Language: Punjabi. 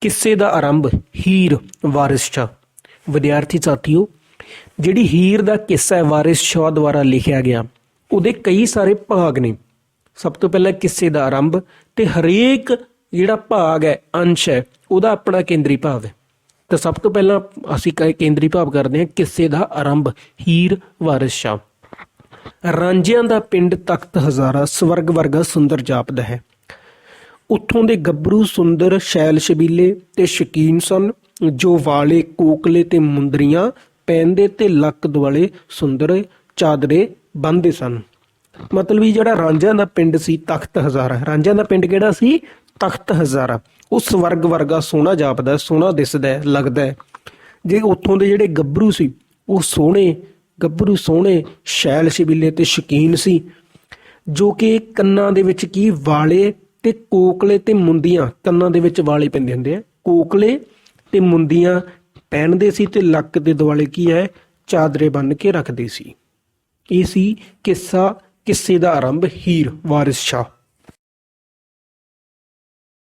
ਕਿੱਸੇ ਦਾ ਆਰੰਭ ਹੀਰ ਵਾਰਿਸ ਸ਼ਾਹ। ਵਿਦਿਆਰਥੀ ਸਾਥੀਓ, ਜਿਹੜੀ ਹੀਰ ਦਾ ਕਿੱਸਾ ਹੈ, ਵਾਰਿਸ ਸ਼ਾਹ ਦੁਆਰਾ ਲਿਖਿਆ ਗਿਆ, ਉਹਦੇ ਕਈ ਸਾਰੇ ਭਾਗ ਨੇ। ਸਭ ਤੋਂ ਪਹਿਲਾਂ ਕਿੱਸੇ ਦਾ ਆਰੰਭ ਤੇ ਹਰੇਕ ਜਿਹੜਾ ਭਾਗ ਹੈ, ਅੰਸ਼ ਹੈ, ਉਹਦਾ ਆਪਣਾ ਕੇਂਦਰੀ ਭਾਵ ਹੈ। ਤਾਂ ਸਭ ਤੋਂ ਪਹਿਲਾਂ ਅਸੀਂ ਕ- ਕੇਂਦਰੀ ਭਾਵ ਕਰਦੇ ਹਾਂ, ਕਿੱਸੇ ਦਾ ਆਰੰਭ ਹੀਰ ਵਾਰਿਸ ਸ਼ਾਹ। ਰਾਂਝਿਆਂ ਦਾ ਪਿੰਡ ਤਖਤ ਹਜ਼ਾਰਾ ਸਵਰਗ ਵਰਗਾ ਸੁੰਦਰ ਜਾਪਦਾ ਹੈ। ਉੱਥੋਂ ਦੇ ਗੱਭਰੂ ਸੁੰਦਰ ਸ਼ੈਲ ਸ਼ਬੀਲੇ ਤੇ ਸ਼ਕੀਨ ਸਨ, ਜੋ ਵਾਲੇ, ਕੋਕਲੇ ਤੇ ਮੁੰਦਰੀਆਂ ਪਹਿਨਦੇ ਤੇ ਲੱਕ ਦੁਆਲੇ ਸੁੰਦਰ ਚਾਦਰੇ ਬੰਨਦੇ ਸਨ। ਮਤਲਬ ਵੀ ਜਿਹੜਾ ਰਾਂਝਿਆਂ ਦਾ ਪਿੰਡ ਸੀ, ਤਖਤ ਹਜ਼ਾਰਾ। ਰਾਂਝਿਆਂ ਦਾ ਪਿੰਡ ਕਿਹੜਾ ਸੀ? ਤਖਤ ਹਜ਼ਾਰਾ। ਉਹ ਸਵਰਗ ਵਰਗਾ ਸੋਹਣਾ ਜਾਪਦਾ, ਸੋਹਣਾ ਦਿਸਦਾ, ਲੱਗਦਾ। ਜੇ ਉੱਥੋਂ ਦੇ ਜਿਹੜੇ ਗੱਭਰੂ ਸੀ, ਉਹ ਸੋਹਣੇ, ਗੱਭਰੂ ਸੋਹਣੇ, ਸ਼ੈਲ ਸ਼ਬੀਲੇ ਤੇ ਸ਼ਕੀਨ ਸੀ, ਜੋ ਕਿ ਕੰਨਾਂ ਦੇ ਵਿੱਚ ਕੀ ਵਾਲੇ ਤੇ ਕੋਕਲੇ ਤੇ ਮੁੰਦੀਆਂ ਕੰਨਾਂ ਦੇ ਵਿੱਚ ਵਾਲੇ ਪੈਂਦੇ ਹੁੰਦੇ ਆ। ਕੋਕਲੇ ਤੇ ਮੁੰਦੀਆਂ ਪਹਿਨਦੇ ਸੀ ਤੇ ਲੱਕ ਦੇ ਦੁਆਲੇ ਕੀ ਹੈ? ਚਾਦਰੇ ਬੰਨ ਕੇ ਰੱਖਦੇ ਸੀ। ਇਹ ਸੀ ਕਿੱਸਾ, ਕਿੱਸੇ ਦਾ ਆਰੰਭ, ਹੀਰ ਵਾਰਿਸ ਸ਼ਾਹ।